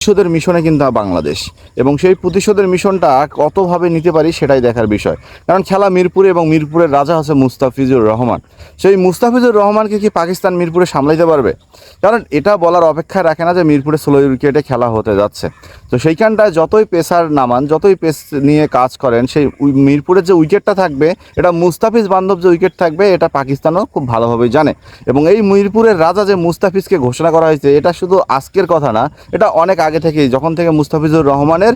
প্রতিশোধের মিশনে কিন্তু বাংলাদেশ। এবং সেই প্রতিশোধের মিশনটা কতভাবে নিতে পারি সেটাই দেখার বিষয়। কারণ খেলা মিরপুরে এবং মিরপুরের রাজা হচ্ছে মুস্তাফিজুর রহমান। সেই মুস্তাফিজুর রহমানকে কি পাকিস্তান মিরপুরে সামলাইতে পারবে? কারণ এটা বলার অপেক্ষা রাখে না যে মিরপুরে ষোলো উইকেটে খেলা হতে যাচ্ছে। তো সেইখানটায় যতই পেসার নামান, যতই পেস নিয়ে কাজ করেন, সেই মিরপুরের যে উইকেটটা থাকবে, এটা মুস্তাফিজ বান্ধব যে উইকেট থাকবে, এটা পাকিস্তানও খুব ভালোভাবেই জানে। এবং এই মিরপুরের রাজা যে মুস্তাফিজকে ঘোষণা করা হয়েছে, এটা শুধু আজকের কথা না, এটা অনেক আগে থেকেই যখন থেকে মুস্তাফিজুর রহমানের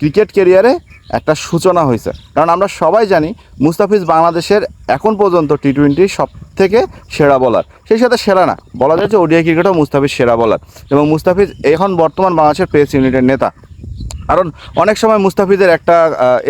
ক্রিকেট কেরিয়ারে একটা সূচনা হয়েছে। কারণ আমরা সবাই জানি মুস্তাফিজ বাংলাদেশের এখন পর্যন্ত টি টোয়েন্টি সব থেকে সেরা বলার সেই সাথে সেরা না। বলা যায় যে ওডিআই ক্রিকেটও মুস্তাফিজ সেরা বলার এবং মুস্তাফিজ এখন বর্তমান বাংলাদেশের প্রেস ইউনিটের নেতা। কারণ অনেক সময় মুস্তাফিজের একটা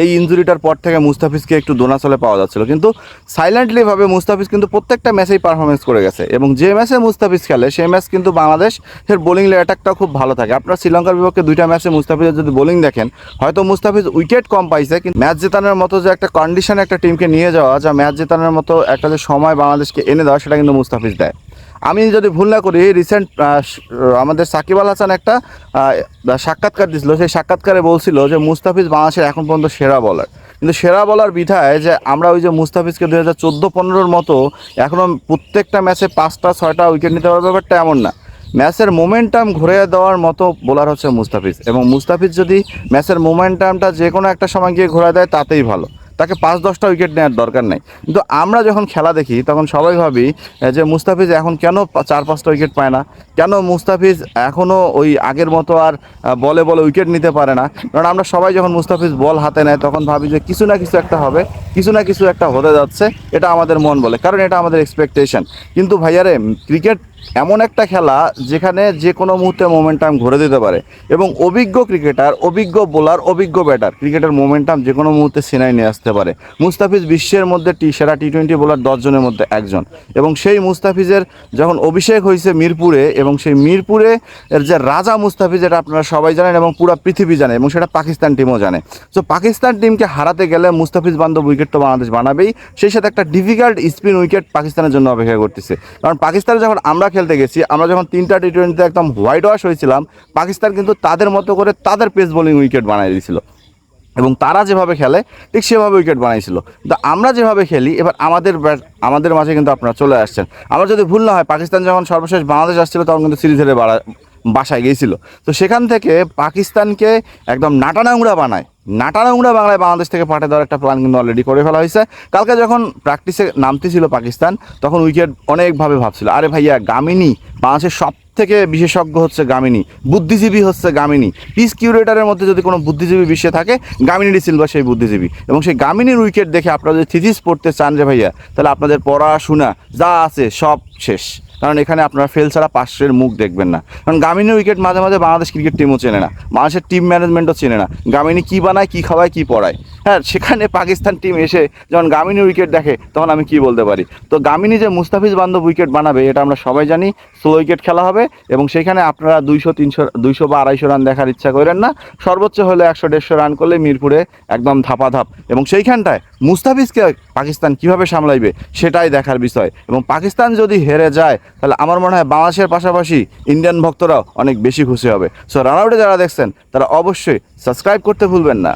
এই ইঞ্জুরিটার পর থেকে মুস্তাফিজকে একটু দোনাচলে পাওয়া যাচ্ছিল। কিন্তু সাইলেন্টলিভাবে মুস্তাফিজ কিন্তু প্রত্যেকটা ম্যাচেই পারফরমেন্স করে গেছে। এবং যে ম্যাচে মুস্তাফিজ খেলে, সেই ম্যাচ কিন্তু বাংলাদেশের বোলিং অ্যাটাকটাও খুব ভালো থাকে। আপনারা শ্রীলঙ্কার বিপক্ষে দুইটা ম্যাচে মুস্তাফিজের যদি বোলিং দেখেন, হয়তো মুস্তাফিজ উইকেট কম পাইছে, কিন্তু ম্যাচ জেতানোর মতো যে একটা কন্ডিশনে একটা টিমকে নিয়ে যাওয়া, যা ম্যাচ জেতানোর মতো একটা যে সময় বাংলাদেশকে এনে দেওয়া, সেটা কিন্তু মুস্তাফিজ দেয়। আমি যদি ভুল না করি রিসেন্ট আমাদের সাকিব আল হাসান একটা সাক্ষাৎকার দিছিল। সেই সাক্ষাৎকারে বলছিল যে, মুস্তাফিজ বাংলাদেশের এখন পর্যন্ত সেরা বলার কিন্তু সেরা বলার বিধায় যে, আমরা ওই যে মুস্তাফিজকে দু হাজার চোদ্দ পনেরোর মতো এখনও প্রত্যেকটা ম্যাচে পাঁচটা, ছয়টা উইকেট নিতে পারবে ব্যাপারটা এমন না। ম্যাচের মোমেন্টাম ঘুরে দেওয়ার মতো বোলার হচ্ছে মুস্তাফিজ। এবং মুস্তাফিজ যদি ম্যাচের মোমেন্টামটা যে কোনো একটা সময় গিয়ে ঘোরা দেয়, তাতেই ভালো। তাকে পাঁচ, দশটা উইকেট নেওয়ার দরকার নেই। কিন্তু আমরা যখন খেলা দেখি, তখন সবাই ভাবি যে মুস্তাফিজ এখন কেন চার, পাঁচটা উইকেট পায় না? কেন মুস্তাফিজ এখনও ওই আগের মতো আর বলে বলে উইকেট নিতে পারে না? কারণ আমরা সবাই যখন মুস্তাফিজ বল হাতে নেয়, তখন ভাবি যে কিছু না কিছু একটা হবে। কিছু না কিছু একটা হতে যাচ্ছে, এটা আমাদের মন বলে, কারণ এটা আমাদের এক্সপেকটেশন কিন্তু ভাইয়ারে ক্রিকেট এমন একটা খেলা যেখানে যে কোনো মুহূর্তে মোমেন্টাম ঘুরে দিতে পারে। এবং অভিজ্ঞ ক্রিকেটার অভিজ্ঞ বোলার অভিজ্ঞ ব্যাটার ক্রিকেটের মোমেন্টাম যে কোনো মুহূর্তে সিনাই নিয়ে আসতে পারে। মুস্তাফিজ বিশ্বের মধ্যে টি, সেরা টি টোয়েন্টি বোলার দশজনের মধ্যে একজন। এবং সেই মুস্তাফিজের যখন অভিষেক হয়েছে মিরপুরে, এবং সেই মিরপুরে এর যে রাজা মুস্তাফিজ, এটা আপনারা সবাই জানেন এবং পুরো পৃথিবী জানে, এবং সেটা পাকিস্তান টিমও জানে। তো পাকিস্তান টিমকে হারাতে গেলে মুস্তাফিজ বান্ধব উইকেট তো বাংলাদেশ বানাবেই। সেই সাথে একটা ডিফিকাল্ট স্পিন উইকেট পাকিস্তানের জন্য অপেক্ষা করতেছে। কারণ পাকিস্তানে যখন আমরা খেলতে গেছি, আমরা যখন তিনটা টি টোয়েন্টিতে একদম হোয়াইট ওয়াশ হয়েছিলাম, পাকিস্তান কিন্তু তাদের মতো করে তাদের পেস বোলিং উইকেট বানিয়ে দিয়েছিল এবং তারা যেভাবে খেলে, ঠিক সেভাবে উইকেট বানাইছিল। কিন্তু আমরা যেভাবে খেলি, এবার আমাদের আমাদের মাঝে কিন্তু আপনারা চলে আসছেন। আমার যদি ভুল না হয়, পাকিস্তান যখন সর্বশেষ বাংলাদেশ আসছিল, তখন কিন্তু সিরিজ হেরে বাড়া বাসায় গিয়েছিল। তো সেখান থেকে পাকিস্তানকে একদম নাটানাংড়া বানায়। নাটানাংড়া বাংলায় বাংলাদেশ থেকে পাঠিয়ে দেওয়ার একটা প্ল্যান কিন্তু অলরেডি করে ফেলা হয়েছে। কালকে যখন প্র্যাকটিসে নামতেছিল পাকিস্তান, তখন উইকেট অনেকভাবে ভাবছিল, আরে ভাইয়া গামিনী বাংলাদেশের সব থেকে বিশেষজ্ঞ হচ্ছে গামিনী বুদ্ধিজীবী হচ্ছে গামিনী পিস কিউরেটারের মধ্যে যদি কোনো বুদ্ধিজীবী বিশ্বে থাকে গামিনী সিলভা সেই বুদ্ধিজীবী। এবং সেই গামিনীর উইকেট দেখে আপনারা যদি থিজিস পড়তে চান যে ভাইয়া, তাহলে আপনাদের পড়াশোনা যা আছে সব শেষ। কারণ এখানে আপনারা ফেল ছাড়া পাশের মুখ দেখবেন না। কারণ গ্রামীণ উইকেট মাঝে মাঝে বাংলাদেশ ক্রিকেট টিমও চেনে না। মানুষের টিম ম্যানেজমেন্টও চেনে না। গ্রামীণ কী বানায়, কী খাওয়ায়, কী পড়ায়। হ্যাঁ সেখানে পাকিস্তান টিম এসে যখন গামিনী উইকেট দেখে, তখন আমি কি বলতে পারি? তো গামিনী যে মুস্তাফিজ বান্ধব উইকেট বানাবে, এটা আমরা সবাই জানি স্লো উইকেট খেলা হবে এবং সেখানে আপনারা দুইশো, তিনশো, দুইশো বা আড়াইশো রান দেখার ইচ্ছা করেন না। সর্বোচ্চ হলে একশো, দেড়শো রান করলে মিরপুরে একদম ধাপাধাপ। এবং সেইখানটায় মুস্তাফিজকে পাকিস্তান কীভাবে সামলাইবে, সেটাই দেখার বিষয়। এবং পাকিস্তান যদি হেরে যায়, তাহলে আমার মনে হয় বাংলাদেশের পাশাপাশি ইন্ডিয়ান ভক্তরাও অনেক বেশি খুশি হবে। সো রান আউটে যারা দেখছেন, তারা অবশ্যই সাবস্ক্রাইব করতে ভুলবেন না।